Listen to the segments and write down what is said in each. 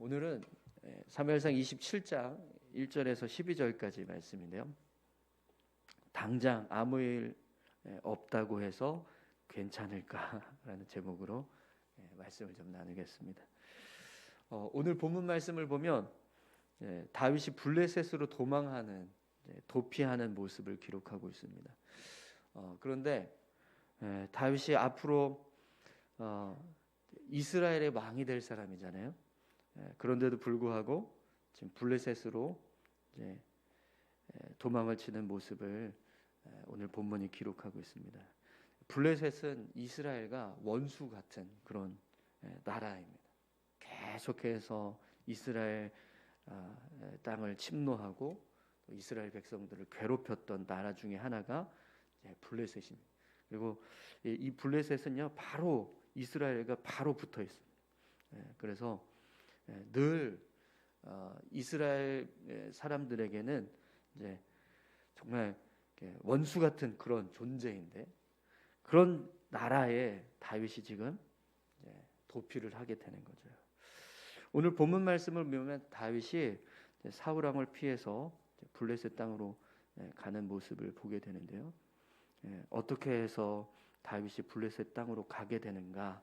오늘은 예, 사무엘상 27장 1절에서 12절까지 말씀인데요. 당장 아무 일 예, 없다고 해서 괜찮을까라는 제목으로 예, 말씀을 좀 나누겠습니다. 어, 오늘 본문 말씀을 보면 예, 다윗이 블레셋으로 도망하는 예, 도피하는 모습을 기록하고 있습니다. 어, 그런데 예, 다윗이 앞으로 어, 이스라엘의 왕이 될 사람이잖아요. 예, 그런데도 불구하고 지금 블레셋으로 예, 도망을 치는 모습을 예, 오늘 본문이 기록하고 있습니다. 블레셋은 이스라엘과 원수 같은 그런 예, 나라입니다. 계속해서 이스라엘 아, 예, 땅을 침노하고 또 이스라엘 백성들을 괴롭혔던 나라 중에 하나가 블레셋입니다. 그리고 이- 이 블레셋은요 바로 이스라엘과 바로 붙어 있습니다. 예, 그래서 예, 늘 어, 이스라엘 예, 사람들에게는 이제 정말 이렇게 원수 같은 그런 존재인데 그런 나라에 다윗이 지금 도피를 하게 되는 거죠. 오늘 본문 말씀을 보면 다윗이 사울 왕을 피해서 블레셋 땅으로 예, 가는 모습을 보게 되는데요. 예, 어떻게 해서 다윗이 블레셋 땅으로 가게 되는가?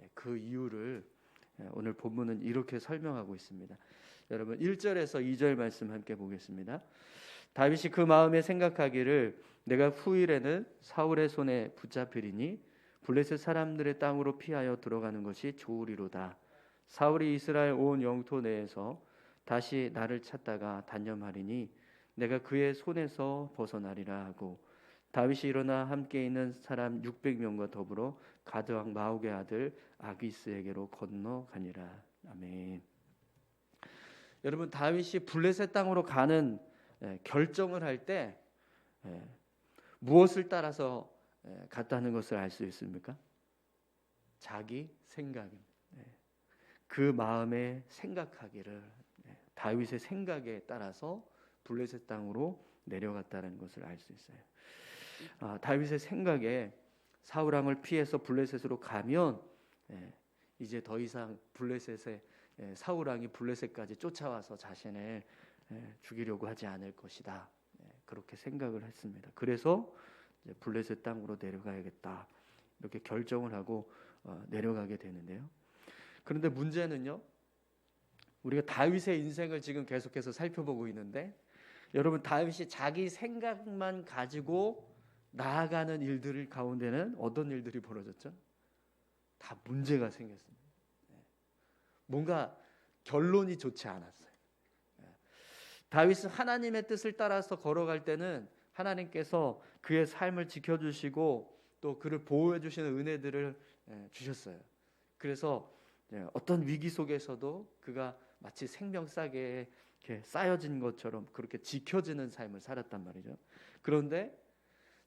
예, 그 이유를 예, 오늘 본문은 이렇게 설명하고 있습니다. 여러분 1절에서 2절 말씀 함께 보겠습니다. 다윗이 그 마음에 생각하기를 내가 후일에는 사울의 손에 붙잡히리니 블레셋 사람들의 땅으로 피하여 들어가는 것이 좋으리로다. 사울이 이스라엘 온 영토 내에서 다시 나를 찾다가 단념하리니 내가 그의 손에서 벗어나리라 하고 다윗이 일어나 함께 있는 사람 600명과 더불어 가드 왕 마옥의 아들 아기스에게로 건너가니라. 아멘. 여러분 다윗이 블레셋 땅으로 가는 예, 결정을 할 때 무엇을 따라서 예, 갔다는 것을 알 수 있습니까? 자기 생각입니다. 예. 그 마음에 생각하기를 예, 다윗의 생각에 따라서 블레셋 땅으로 내려갔다는 것을 알 수 있어요. 아, 다윗의 생각에 사울 왕을 피해서 블레셋으로 가면 예, 이제 더 이상 블레셋에 예, 사울 왕이 블레셋까지 쫓아와서 자신을 예, 죽이려고 하지 않을 것이다. 예, 그렇게 생각을 했습니다. 그래서 블레셋 땅으로 내려가야겠다. 이렇게 결정을 하고 어, 내려가게 되는데요. 그런데 문제는요. 우리가 다윗의 인생을 지금 계속해서 살펴보고 있는데 여러분 다윗이 자기 생각만 가지고 나아가는 일들 가운데는 어떤 일들이 벌어졌죠? 다 문제가 생겼습니다. 예. 뭔가 결론이 좋지 않았어요. 예. 다윗은 하나님의 뜻을 따라서 걸어갈 때는 하나님께서 그의 삶을 지켜주시고 또 그를 보호해 주시는 은혜들을 예, 주셨어요. 그래서 예, 어떤 위기 속에서도 그가 마치 생명싸게 쌓여진 것처럼 그렇게 지켜지는 삶을 살았단 말이죠. 그런데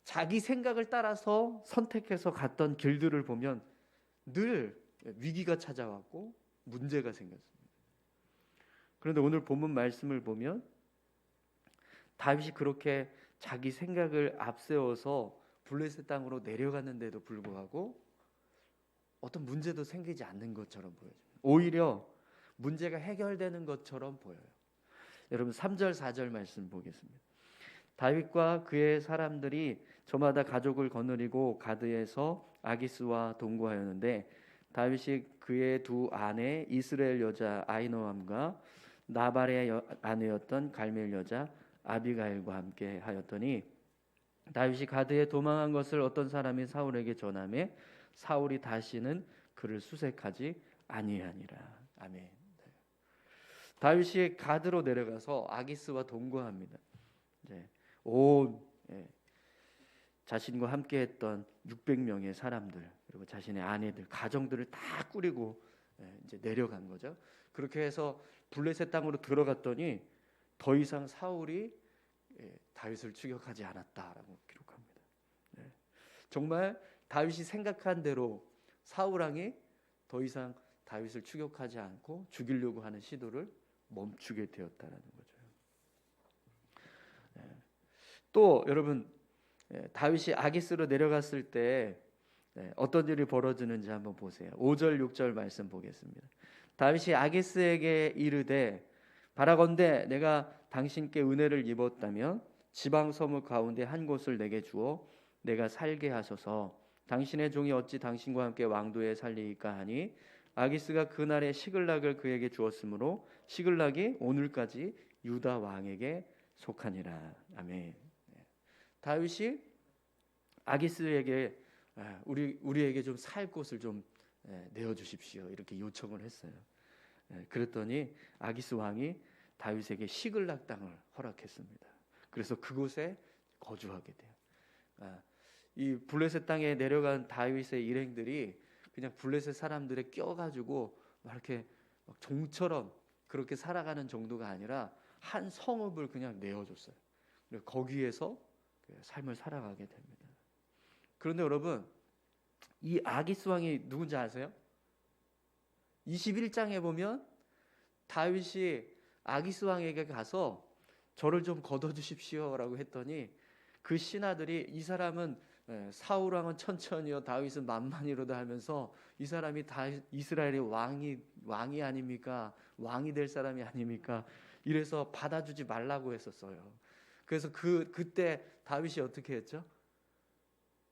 자기 생각을 따라서 선택해서 갔던 길들을 보면 늘 위기가 찾아왔고 문제가 생겼습니다. 그런데 오늘 본문 말씀을 보면 다윗이 그렇게 자기 생각을 앞세워서 블레셋 땅으로 내려갔는데도 불구하고 어떤 문제도 생기지 않는 것처럼 보여요. 오히려 문제가 해결되는 것처럼 보여요. 여러분 3절 4절 말씀 보겠습니다. 다윗과 그의 사람들이 저마다 가족을 거느리고 가드에서 아기스와 동거하였는데 다윗이 그의 두 아내 이스라엘 여자 아이노함과 나발의 여- 아내였던 갈멜 여자 아비가일과 함께 하였더니 다윗이 가드에 도망한 것을 어떤 사람이 사울에게 전함에 사울이 다시는 그를 수색하지 아니하니라. 아멘. 네. 다윗이 가드로 내려가서 아기스와 동거합니다. 온 예, 자신과 함께했던 600명의 사람들 그리고 자신의 아내들 가정들을 다 꾸리고 예, 이제 내려간 거죠. 그렇게 해서 블레셋 땅으로 들어갔더니 더 이상 사울이 예, 다윗을 추격하지 않았다라고 기록합니다. 예. 정말 다윗이 생각한 대로 사울 왕이 더 이상 다윗을 추격하지 않고 죽이려고 하는 시도를 멈추게 되었다라는 거죠. 예. 또 여러분 예, 다윗이 아기스로 내려갔을 때 네, 어떤 일이 벌어지는지 한번 보세요. 5절 6절 말씀 보겠습니다. 다윗이 아기스에게 이르되 바라건대 내가 당신께 은혜를 입었다면 지방 서무 가운데 한 곳을 내게 주어 내가 살게 하소서 당신의 종이 어찌 당신과 함께 왕도에 살리이까 하니 아기스가 그날에 시글락을 그에게 주었으므로 시글락이 오늘까지 유다 왕에게 속하니라 아멘. 네. 다윗이 아기스에게 아, 우리 우리에게 좀 살 곳을 좀 예, 내어 주십시오 이렇게 요청을 했어요. 예, 그랬더니 아기스 왕이 다윗에게 시글락 땅을 허락했습니다. 그래서 그곳에 거주하게 돼요. 아, 이 블레셋 땅에 내려간 다윗의 일행들이 그냥 블레셋 사람들에 껴가지고 막 이렇게 막 종처럼 그렇게 살아가는 정도가 아니라 한 성읍을 그냥 내어줬어요. 거기에서 그 삶을 살아가게 됩니다. 그런데 여러분 이 아기스 왕이 누군지 아세요? 21장에 보면 다윗이 아기스 왕에게 가서 저를 좀 걷어 주십시오라고 했더니 그 신하들이 이 사람은 예, 사울 왕은 천천히요 다윗은 만만히로다 하면서 이 사람이 다 이스라엘의 왕이 왕이 아닙니까 왕이 될 사람이 아닙니까 이래서 받아주지 말라고 했었어요. 그래서 그 그때 다윗이 어떻게 했죠?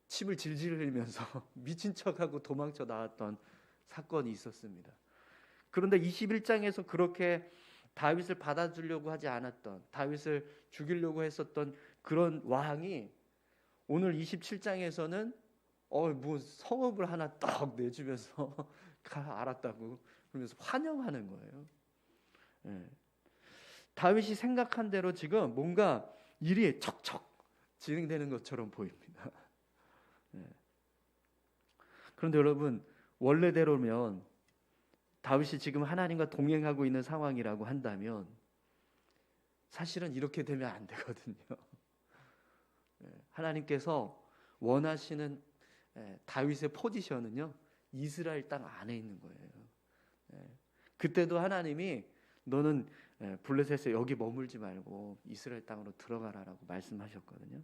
침을 질질 흘리면서 미친 척하고 도망쳐 나왔던 사건이 있었습니다. 그런데 21장에서 그렇게 다윗을 받아주려고 하지 않았던 다윗을 죽이려고 했었던 그런 왕이 오늘 27장에서는 어뭐 성읍을 하나 딱 내주면서 알았다고 그러면서 환영하는 거예요. 예. 다윗이 생각한 대로 지금 뭔가 일이 척척 진행되는 것처럼 보입니다. 예. 그런데 여러분 원래대로면 다윗이 지금 하나님과 동행하고 있는 상황이라고 한다면 사실은 이렇게 되면 안 되거든요. 예, 하나님께서 원하시는 예, 다윗의 포지션은요 이스라엘 땅 안에 있는 거예요. 예, 그때도 하나님이 너는 블레셋에 여기 머물지 말고 이스라엘 땅으로 들어가라라고 말씀하셨거든요.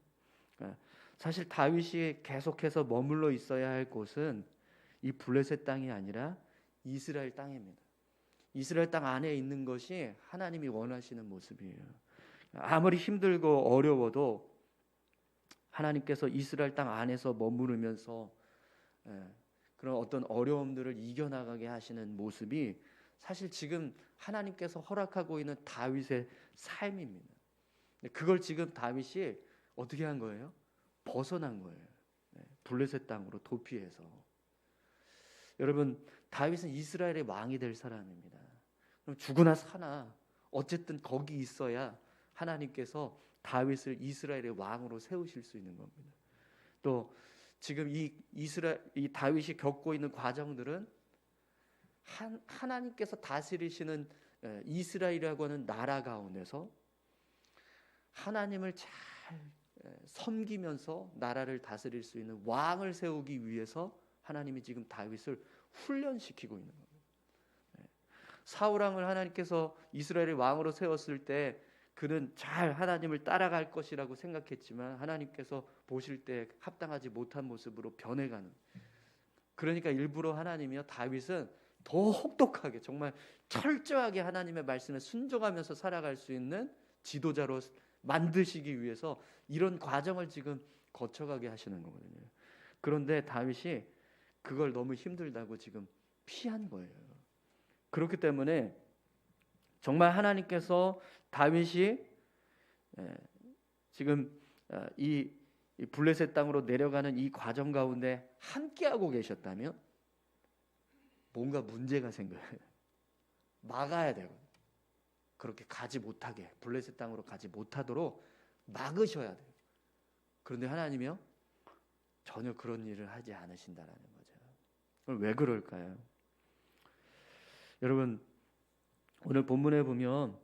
사실 다윗이 계속해서 머물러 있어야 할 곳은 이 블레셋 땅이 아니라 이스라엘 땅입니다. 이스라엘 땅 안에 있는 것이 하나님이 원하시는 모습이에요. 아무리 힘들고 어려워도 하나님께서 이스라엘 땅 안에서 머무르면서 예, 그런 어떤 어려움들을 이겨나가게 하시는 모습이 사실 지금 하나님께서 허락하고 있는 다윗의 삶입니다. 그걸 지금 다윗이 어떻게 한 거예요? 벗어난 거예요. 예, 블레셋 땅으로 도피해서. 여러분 다윗은 이스라엘의 왕이 될 사람입니다. 그럼 죽으나 사나 어쨌든 거기 있어야 하나님께서 다윗을 이스라엘의 왕으로 세우실 수 있는 겁니다. 또 지금 이 이스라엘 이 다윗이 겪고 있는 과정들은 한, 하나님께서 다스리시는 이스라엘이라고 하는 나라 가운데서 하나님을 잘 섬기면서 나라를 다스릴 수 있는 왕을 세우기 위해서 하나님이 지금 다윗을 훈련시키고 있는 겁니다. 네. 사울 왕을 하나님께서 이스라엘의 왕으로 세웠을 때 그는 잘 하나님을 따라갈 것이라고 생각했지만 하나님께서 보실 때 합당하지 못한 모습으로 변해가는. 그러니까 일부러 하나님이요 다윗은 더 혹독하게 정말 철저하게 하나님의 말씀에 순종하면서 살아갈 수 있는 지도자로 만드시기 위해서 이런 과정을 지금 거쳐가게 하시는 거거든요. 그런데 다윗이 그걸 너무 힘들다고 지금 피한 거예요. 그렇기 때문에 정말 하나님께서 다윗이 예, 지금 어, 이 블레셋 땅으로 내려가는 이 과정 가운데 함께하고 계셨다면 뭔가 문제가 생겨요. 막아야 되고 그렇게 가지 못하게 블레셋 땅으로 가지 못하도록 막으셔야 돼요. 그런데 하나님이요 전혀 그런 일을 하지 않으신다라는 거예요. 왜 그럴까요? 여러분 오늘 본문에 보면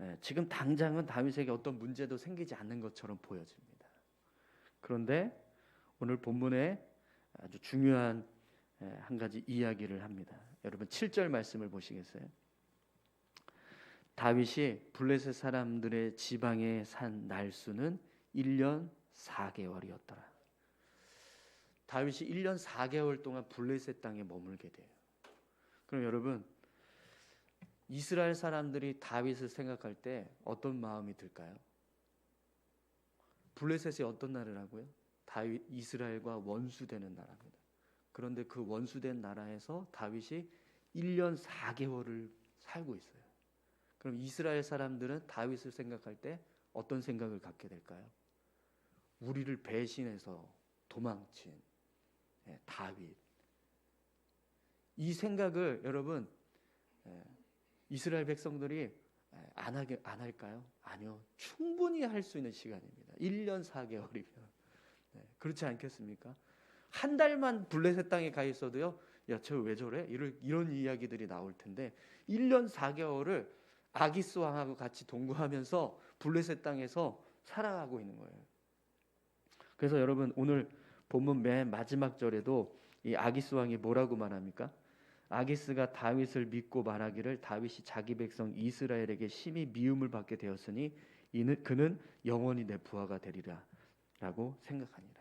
예, 지금 당장은 다윗에게 어떤 문제도 생기지 않는 것처럼 보여집니다. 그런데 오늘 본문에 아주 중요한 예, 한 가지 이야기를 합니다. 여러분 7절 말씀을 보시겠어요? 다윗이 블레셋 사람들의 지방에 산 날수는 1년 4개월이었더라. 다윗이 1년 4개월 동안 블레셋 땅에 머물게 돼요. 그럼 여러분 이스라엘 사람들이 다윗을 생각할 때 어떤 마음이 들까요? 블레셋이 어떤 나라라고요? 다윗 이스라엘과 원수되는 나라입니다. 그런데 그 원수된 나라에서 다윗이 1년 4개월을 살고 있어요. 그럼 이스라엘 사람들은 다윗을 생각할 때 어떤 생각을 갖게 될까요? 우리를 배신해서 도망친 예, 다윗. 이 생각을 여러분 예, 이스라엘 백성들이 예, 안 하게 안 할까요? 아니요. 충분히 할 수 있는 시간입니다. 1년 4개월이면. 그렇지 않겠습니까? 한 달만 블레셋 땅에 가 있어도요. 야, 저왜 저래? 이런 이런 이야기들이 나올 텐데 1년 4개월을 아기스 왕하고 같이 동거하면서 블레셋 땅에서 살아가고 있는 거예요. 그래서 여러분 오늘 본문 맨 마지막 절에도 이 아기스 왕이 뭐라고 말합니까? 아기스가 다윗을 믿고 말하기를 다윗이 자기 백성 이스라엘에게 심히 미움을 받게 되었으니 이는 그는 영원히 내 부하가 되리라라고 생각하니라.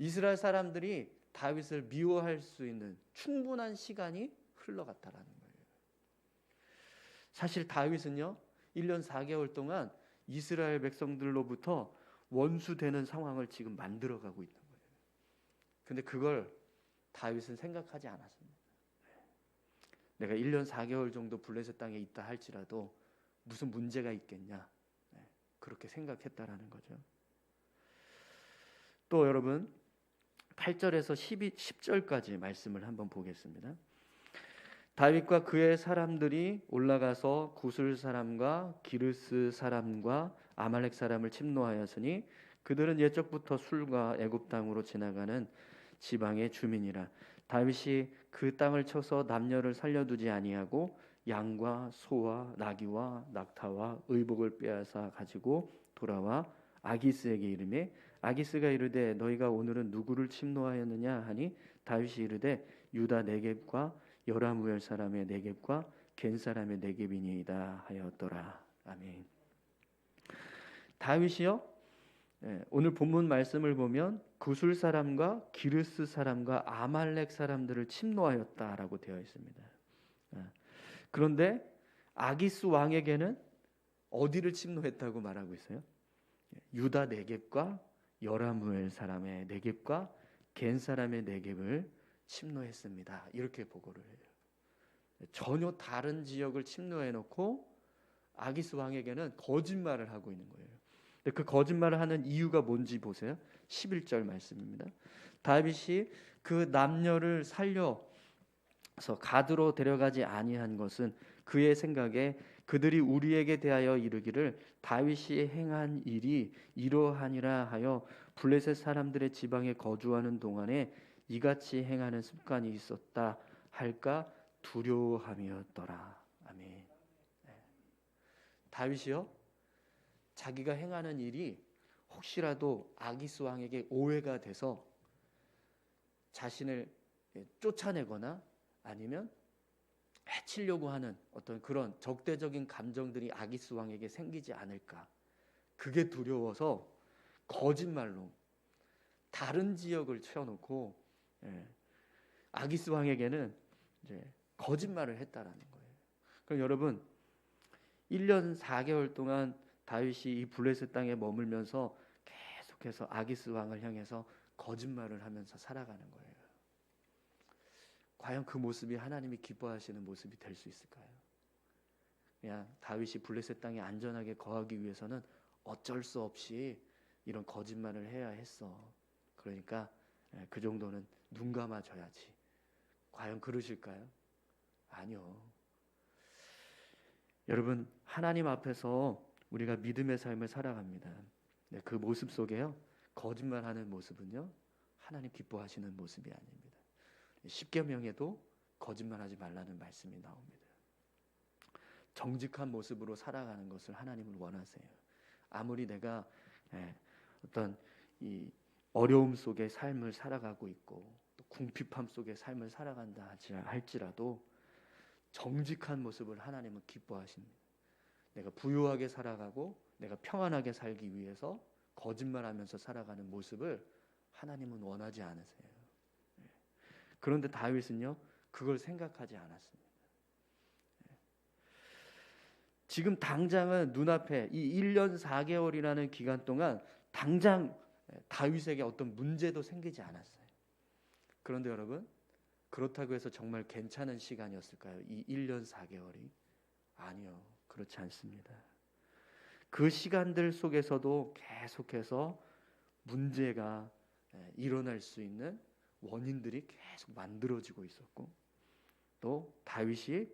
이스라엘 사람들이 다윗을 미워할 수 있는 충분한 시간이 흘러갔다라는 거예요. 사실 다윗은요. 1년 4개월 동안 이스라엘 백성들로부터 원수되는 상황을 지금 만들어 가고 있는 거예요. 근데 그걸 다윗은 생각하지 않았습니다. 내가 1년 4개월 정도 블레셋 땅에 있다 할지라도 무슨 문제가 있겠냐. 네, 그렇게 생각했다라는 거죠. 또 여러분 8절에서 12, 10절까지 말씀을 한번 보겠습니다. 다윗과 그의 사람들이 올라가서 구슬 사람과 기르스 사람과 아말렉 사람을 침노하였으니 그들은 옛적부터 술과 애굽 땅으로 지나가는 지방의 주민이라 다윗이 그 땅을 쳐서 남녀를 살려두지 아니하고 양과 소와 나귀와 낙타와 의복을 빼앗아 가지고 돌아와 아기스에게 이르매 아기스가 이르되 너희가 오늘은 누구를 침노하였느냐 하니 다윗이 이르되 유다 네겝과 여라무엘 사람의 네겝과 겐 사람의 네겝이니이다 하였더라. 아멘. 다윗이요. 예, 오늘 본문 말씀을 보면 구술 사람과 기르스 사람과 아말렉 사람들을 침노하였다라고 되어 있습니다. 예, 그런데 아기스 왕에게는 어디를 침노했다고 말하고 있어요? 예, 유다 네겝과 여라무엘 사람의 네겝과 겐 사람의 네겝을 침노했습니다. 이렇게 보고를 해요. 전혀 다른 지역을 침노해 놓고 아기스 왕에게는 거짓말을 하고 있는 거예요. 근데 그 거짓말을 하는 이유가 뭔지 보세요. 11절 말씀입니다. 다윗이 그 남녀를 살려서 가드로 데려가지 아니한 것은 그의 생각에 그들이 우리에게 대하여 이르기를 다윗이 행한 일이 이러하니라 하여 블레셋 사람들의 지방에 거주하는 동안에 이같이 행하는 습관이 있었다 할까 두려워함이었더라. 아멘. 네. 다윗이요 자기가 행하는 일이 혹시라도 아기스 왕에게 오해가 돼서 자신을 쫓아내거나 아니면 해치려고 하는 어떤 그런 적대적인 감정들이 아기스 왕에게 생기지 않을까. 그게 두려워서 거짓말로 다른 지역을 채워놓고 예, 아기스 왕에게는 이제 거짓말을 했다라는 거예요. 그럼 여러분 1년 4개월 동안 다윗이 이 블레셋 땅에 머물면서 계속해서 아기스 왕을 향해서 거짓말을 하면서 살아가는 거예요. 과연 그 모습이 하나님이 기뻐하시는 모습이 될 수 있을까요? 그냥 다윗이 블레셋 땅에 안전하게 거하기 위해서는 어쩔 수 없이 이런 거짓말을 해야 했어. 그러니까 예, 그 정도는 눈 감아줘야지. 과연 그러실까요? 아니요. 여러분 하나님 앞에서 우리가 믿음의 삶을 살아갑니다. 네, 그 모습 속에요 거짓말하는 모습은요 하나님 기뻐하시는 모습이 아닙니다. 십계명에도 거짓말하지 말라는 말씀이 나옵니다. 정직한 모습으로 살아가는 것을 하나님은 원하세요. 아무리 내가 예, 어떤 이 어려움 속에 삶을 살아가고 있고 또 궁핍함 속에 삶을 살아간다 할지라도 정직한 모습을 하나님은 기뻐하십니다. 내가 부유하게 살아가고 내가 평안하게 살기 위해서 거짓말하면서 살아가는 모습을 하나님은 원하지 않으세요. 예. 그런데 다윗은요 그걸 생각하지 않았습니다. 예. 지금 당장은 눈앞에 이 1년 4개월이라는 기간 동안 당장 다윗에게 어떤 문제도 생기지 않았어요. 그런데 여러분 그렇다고 해서 정말 괜찮은 시간이었을까요? 이 1년 4개월이 아니요. 그렇지 않습니다. 그 시간들 속에서도 계속해서 문제가 예, 일어날 수 있는 원인들이 계속 만들어지고 있었고 또 다윗이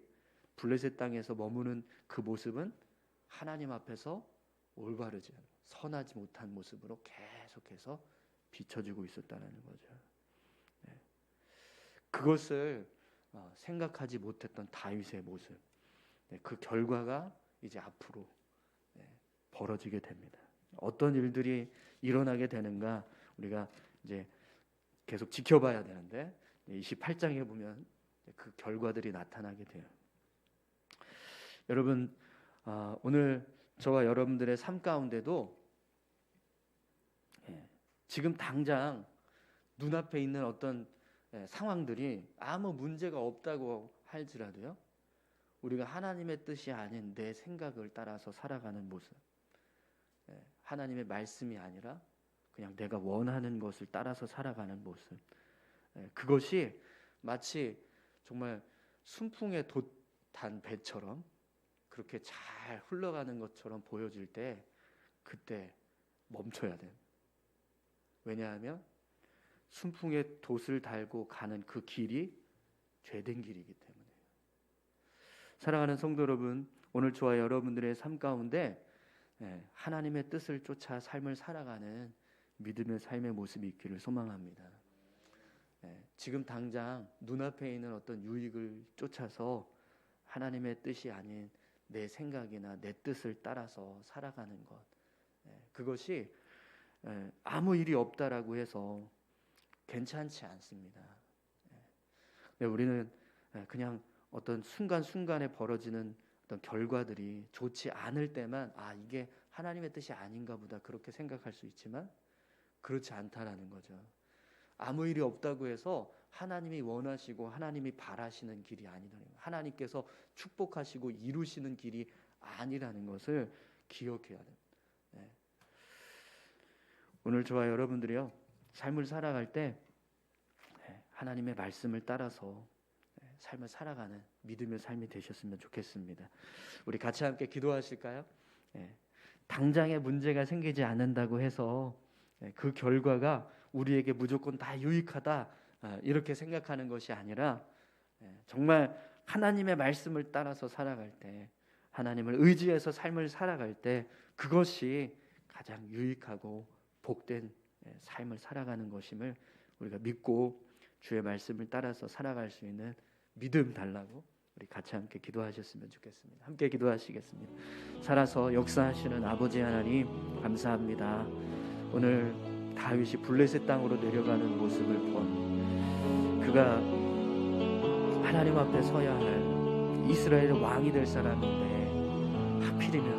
블레셋 땅에서 머무는 그 모습은 하나님 앞에서 올바르지 않은 선하지 못한 모습으로 계속해서 비춰지고 있었다는 거죠. 네. 그것을 어, 생각하지 못했던 다윗의 모습, 네, 그 결과가 이제 앞으로 네, 벌어지게 됩니다. 어떤 일들이 일어나게 되는가 우리가 이제 계속 지켜봐야 되는데 28장에 보면 그 결과들이 나타나게 돼요. 여러분 아, 오늘 저와 여러분들의 삶 가운데도 예, 지금 당장 눈앞에 있는 어떤 예, 상황들이 아무 문제가 없다고 할지라도요. 우리가 하나님의 뜻이 아닌 내 생각을 따라서 살아가는 모습. 예, 하나님의 말씀이 아니라 그냥 내가 원하는 것을 따라서 살아가는 모습. 예, 그것이 마치 정말 순풍에 돛단 배처럼 그렇게 잘 흘러가는 것처럼 보여질 때 그때 멈춰야 돼. 왜냐하면 순풍에 돛을 달고 가는 그 길이 죄된 길이기 때문에. 사랑하는 성도 여러분, 오늘 저와 여러분들의 삶 가운데 예, 하나님의 뜻을 쫓아 삶을 살아가는 믿음의 삶의 모습이 있기를 소망합니다. 예, 지금 당장 눈앞에 있는 어떤 유익을 쫓아서 하나님의 뜻이 아닌 내 생각이나 내 뜻을 따라서 살아가는 것 예, 그것이 예, 아무 일이 없다라고 해서 괜찮지 않습니다. 예, 우리는 예, 그냥 어떤 순간 순간에 벌어지는 어떤 결과들이 좋지 않을 때만 아 이게 하나님의 뜻이 아닌가 보다 그렇게 생각할 수 있지만 그렇지 않다라는 거죠. 아무 일이 없다고 해서 하나님이 원하시고 하나님이 바라시는 길이 아니라는 거예요. 하나님께서 축복하시고 이루시는 길이 아니라는 것을 기억해야 돼요. 네. 오늘 저와 여러분들이요 삶을 살아갈 때 네, 하나님의 말씀을 따라서 네, 삶을 살아가는 믿음의 삶이 되셨으면 좋겠습니다. 우리 같이 함께 기도하실까요? 네. 당장의 문제가 생기지 않는다고 해서 네, 그 결과가 우리에게 무조건 다 유익하다 아, 이렇게 생각하는 것이 아니라 네, 정말 하나님의 말씀을 따라서 살아갈 때 하나님을 의지해서 삶을 살아갈 때 그것이 가장 유익하고 복된 네, 삶을 살아가는 것임을 우리가 믿고 주의 말씀을 따라서 살아갈 수 있는 믿음 달라고 우리 같이 함께 기도하셨으면 좋겠습니다. 함께 기도하시겠습니다. 살아서 역사하시는 아버지 하나님 감사합니다. 오늘 다윗이 블레셋 땅으로 내려가는 모습을 본 그가 하나님 앞에 서야 할 이스라엘의 왕이 될 사람인데 하필이면